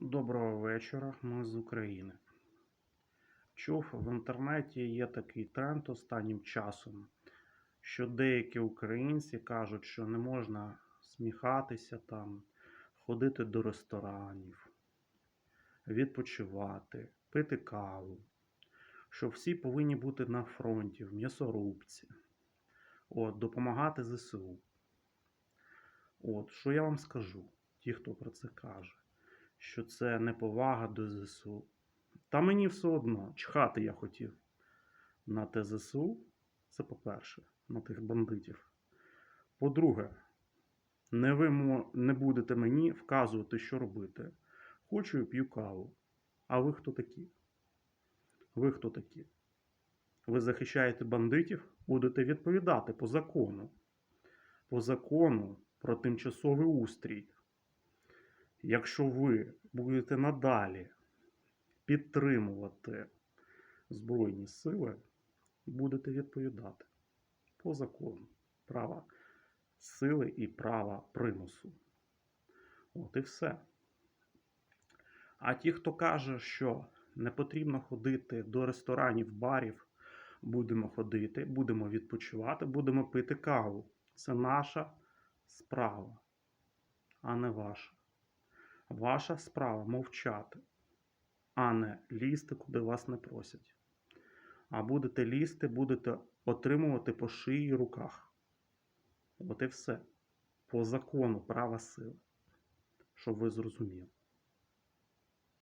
Доброго вечора, ми з України. Чув, в інтернеті є такий тренд останнім часом, що деякі українці кажуть, що не можна сміхатися там, ходити до ресторанів, відпочивати, пити каву, що всі повинні бути на фронті, в м'ясорубці, от, допомагати ЗСУ. От, що я вам скажу, ті, хто про це каже що це неповага до ЗСУ. Та мені все одно, чхати я хотів на те ЗСУ, це по-перше, на тих бандитів. По-друге, не ви не будете мені вказувати, що робити. Хочу і п'ю каву. А ви хто такі? Ви хто такі? Ви захищаєте бандитів, будете відповідати по закону. По закону про тимчасовий устрій. Якщо ви будете надалі підтримувати Збройні сили, будете відповідати по закону права сили і права примусу. От і все. А ті, хто каже, що не потрібно ходити до ресторанів, барів, будемо ходити, будемо відпочивати, будемо пити каву. Це наша справа, а не ваша. Ваша справа мовчати, а не лізти, куди вас не просять. А будете лізти, будете отримувати по шиї руках. От і все. По закону права сили. Щоб ви зрозуміли.